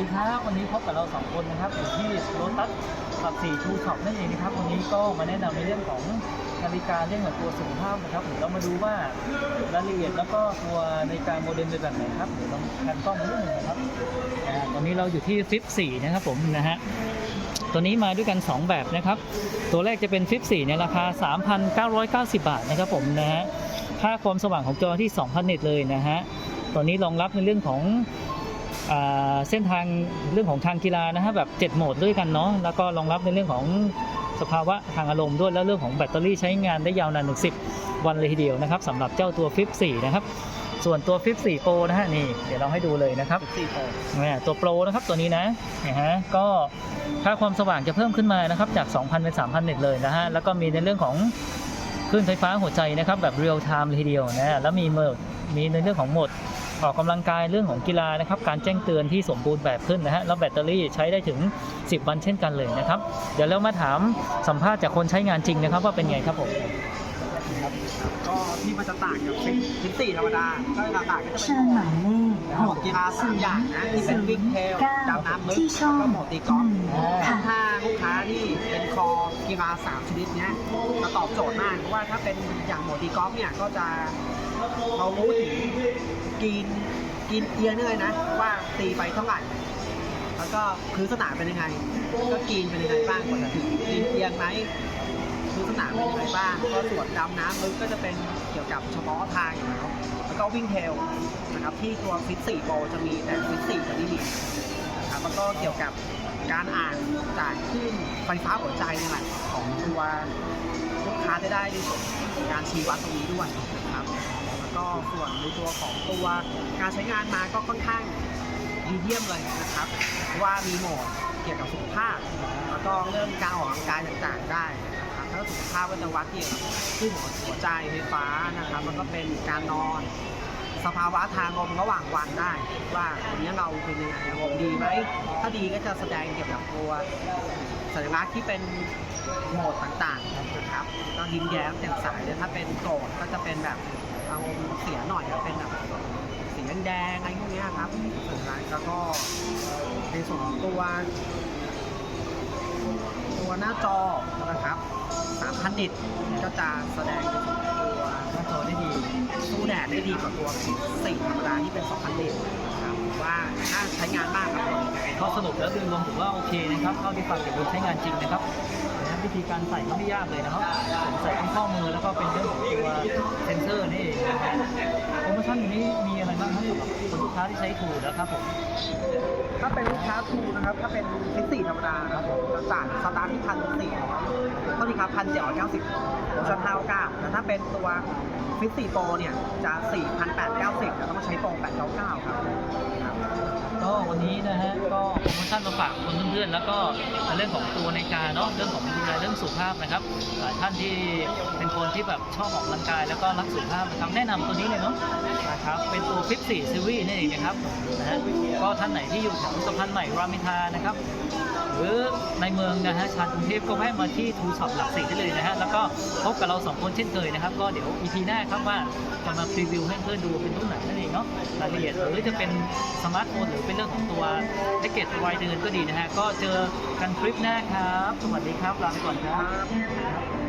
ดีครับวันนี้พบกับเราสองคนนะครับอยู่ที่โรตัสขับสี่ทูช็อปนั่นเองนะครับวันนี้ก็มาแนะนำในเรื่องของนาฬิกาเรื่องของตัวสุขภาพนะครับเดี๋ยวเรามาดูว่ารายละเอียดแล้วก็ตัวนาฬิกาโมเดลเป็นแบบไหนครับเดี๋ยวลองแพนกล้องมาดูหนึ่งนะครับตอนนี้เราอยู่ที่ฟิปสี่นะครับผมนะฮะตัวนี้มาด้วยกัน 2 แบบนะครับ ตัวแรกจะเป็นฟิป4ในราคา 3,990 บาทนะครับผมนะฮะค่าความสว่างของจอที่ 2,000 เนตเลยนะฮะตัวนี้รองรับในเรื่องของ เส้นทางเรื่องของทางกีฬานะฮะแบบ 7 โหมดด้วยกันเนาะแล้วก็รองรับในเรื่องของสภาวะทางอารมณ์ด้วยแล้วเรื่องของแบตเตอรี่ใช้งานได้ยาวนานถึง10 วันเลยทีเดียวนะครับสำหรับเจ้าตัว Flip 4 นะครับ ส่วนตัว Flip 4 Pro นะฮะนี่เดี๋ยวเราให้ดูเลยนะครับสี่โปรเนี่ยตัว Pro นะครับตัวนี้นะนะฮะก็ค่าความสว่างจะเพิ่มขึ้นมานะครับจาก 2,000 เป็น 3,000 เน็ตเลยนะฮะแล้วก็มีในเรื่องของคลื่นไฟฟ้าหัวใจนะครับแบบเรียลไทม์เลยทีเดียวนะแล้วมีโหมดมีในเรื่องของโหมด ออกกำลังกายเรื่องของกีฬานะครับ การแจ้งเตือนที่สมบูรณ์แบบขึ้นนะฮะแล้วแบตเตอรี่ใช้ได้ถึง 10 วันเช่นกันเลยนะครับ เดี๋ยวเรามาถามสัมภาษณ์จากคนใช้งานจริงนะครับว่าเป็นไงครับผมก็ที่มันจะต่างกับฟิฟิตสี่ธรรมดา ก็ต่างก็จะเป็น车หมายเลขหมวดกีฬาสามอย่างนะที่เป็นวิ่งเทลดำน้ำลึกที่ช่แล้อวงก็โหมดตีกอล์ฟหนึ่งค่ะถ้าลูกค้าที่เป็นคอกีฬาสามชนิดเนี้ยจะตอบโจทย์มากเพราะว่าถ้าเป็นอย่างโหมดตีกอล์ฟเนี่ยก็จะเรารู้ถึง กินกินเอียงนี่เลยนะว่าตีไปเท่าไหร่แล้วก็พื้นสนามเป็นยังไง ก็กินเป็นยังไงบ้างกว่าจะถึงกินเอียงไหมพื้นสนามเป็นยังไงบ้างก็ส่วนดำน้ำลึกก็จะเป็นเกี่ยวกับเฉพาะทางอยู่แล้วแล้วก็วิ่งเทลนะครับที่ตัวฟิต4โปรจะมีแต่ฟิต4จะไม่มีนะครับแล้วก็เกี่ยวกับการอ่านจากคลื่นไฟฟ้าหัวใจนี่แหละของตัวลูกค้าได้ได้ในส่วนการชี้วัดตรงนี้ด้วยนะครับ ก็ส่วนในตัวของตัวการใช้งานมาก็ค่อนข้างดีเยี่ยมเลยนะครับ ว่ามีโหมดเกี่ยวกับสุขภาพ แล้วก็เรื่องการออกกำลังกายต่างๆได้นะครับแล้วสุขภาพก็จะวัดเกี่ยวกับขึ้นหัวใจไฟฟ้านะครับแล้วก็เป็นการนอน สภาวะทางลมระหว่างวันได้ ว่าวันนี้เราเป็นยังไงอารมณ์ดีไหมถ้าดีก็จะแสดงเกี่ยวกับตัวสัญลักษณ์ที่เป็นโหมดต่างๆนะครับก็ยิ้มแย้มแจ่มใสแต่ถ้าเป็นโกรธก็จะเป็นแบบ สียหน่อยก็เป็นแบบสีแดงๆอะไรพวกเนี้ยครับสัญลักษณ์แล้วก็ในส่วนของตัวตัวหน้าจอนะครับ3,000นิตก็จะแสดงตัวหน้าจอได้ดีสู้แดดได้ดีกว่าตัวสี่ธรรมดาที่เป็น 2,000นิตนะครับว่าถ้าใช้งานมากครับก็สรุปแล้วโดยรวมถือว่าโอเคนะครับเท่าที่ฟังจากคนใช้งานจริงนะครับนะวิธีการใส่ก็ไม่ยากเลยนะครับใส่ข้อมือแล้วก็เป็นเรื่องของตัว คนลูกค้าที่ใช้ถูกนะครับผม ถ้าเป็นลูกค้าทูนะครับ ถ้าเป็นฟิตสี่ธรรมดานะครับผมจะจ่ายสตาร์ทที่พันสี่เท่านี้ครับพันเจ็ดร้อยเก้าสิบโปรโมชั่นเท่าเก้าแต่ถ้าเป็นตัวฟิตสี่โปรเนี่ยจะสี่พันแปดเก้าสิบแต่ต้องใช้โปรแปดเก้าเก้าครับ ก็วันนี้นะฮะก็ โปรโมชั่นมาฝากคนเพื่อนๆแล้วก็เรื่องของตัวในกาเนาะเรื่องของดูแลเรื่องสุขภาพนะครับท่านที่เป็นคนที่แบบชอบออกกำลังกายแล้วก็รักสุขภาพนะครับแนะนำตัวนี้เลยเนาะนะครับเป็นตัว Flip 4 Series นี่เองนะครับนะฮะก็ท่านไหนที่อยู่แถวสะพานใหม่รามินทานะครับหรือในเมืองนะฮะชานกรุงเทพก็แวะมาที่ทูช็อปหลักสี่ได้เลยนะฮะแล้วก็พบกับเราสองคนเช่นเคยนะครับ ก็เดี๋ยว EP หน้าครับว่าจะมาพรีวิวให้เพื่อนดูเป็นรุ่นไหนนั่นเองเนาะรายละเอียดหรือจะเป็นสมาร์ทโฟนหรือเป็นเรื่องของตัว เกจรายเดือนก็ดีนะฮะ ก็เจอกันคลิปหน้าครับ สวัสดีครับ ลาไปก่อนครับ